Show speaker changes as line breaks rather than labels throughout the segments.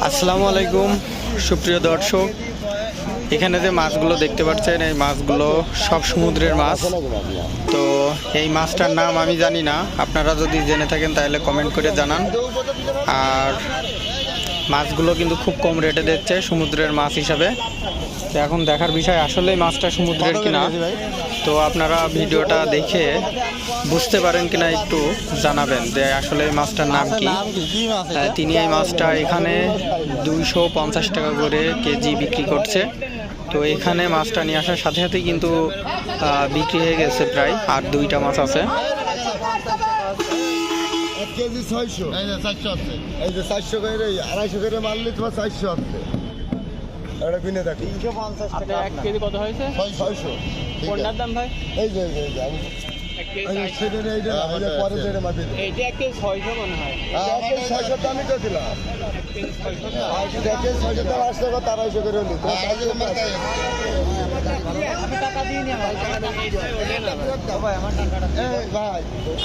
আসসালামু আলাইকুম, সুপ্রিয় দর্শক। এখানে যে মাছগুলো দেখতে পাচ্ছেন, এই মাছগুলো সব সমুদ্রের মাছ। তো এই মাছটার নাম আমি জানি না। আপনারা যদি জেনে থাকেন, তাহলে কমেন্ট করে জানান। আর মাছগুলো কিন্তু খুব কম রেটে দিচ্ছে সমুদ্রের মাছ হিসাবে। তো এখন দেখার বিষয় আসলেই মাছটা সমুদ্রের কিনা। তো আপনারা ভিডিওটা দেখে বুঝতে পারেন কিনা একটু জানাবেন যে আসলে এই মাছটার নাম কি। হ্যাঁ, তিনি এই মাছটা এখানে দুইশো পঞ্চাশ টাকা করে কেজি বিক্রি করছে। তো এখানে মাছটা নিয়ে আসার সাথে সাথেই কিন্তু বিক্রি হয়ে গেছে প্রায় আর দুইটা মাছ আছে।
কেজি ছয়শো।
চারশো আছে।
এই যে চারশো করে আড়াইশো করে মারলে তোমার চারশো আছে। এটা কিনে দেখো।
টাকা এক কেজি কত হয়েছে?
ছয়শো।
কোনটার দাম ভাই?
এই যে এই যে, আমি
তারাইশো মনে হয়
এক কেজি ছয়শো তো আমি তো দিলাম
এক কেজি ছয়শো। না?
এক কেজি ছয়শো। তো আসলে কত আড়াইশো করে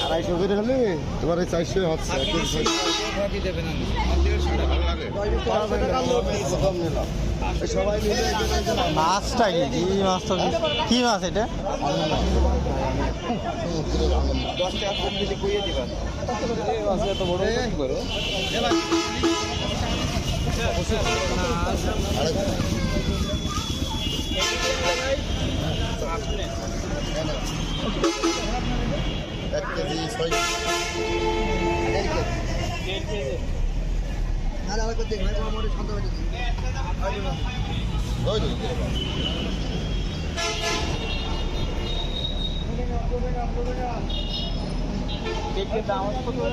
আড়াইশো তোমার এই চারশো হচ্ছে এক কেজি ছয়শো। প্রথম নিলাম এই সবাই মিলে এই জন্য এই জন্য
মাছটা কি কি মাছটা
এক কেজি ছয় আর
আলাদা করতে ঘরে মোটামুটি সন্দেহ
হয়েছে দাম হচ্ছে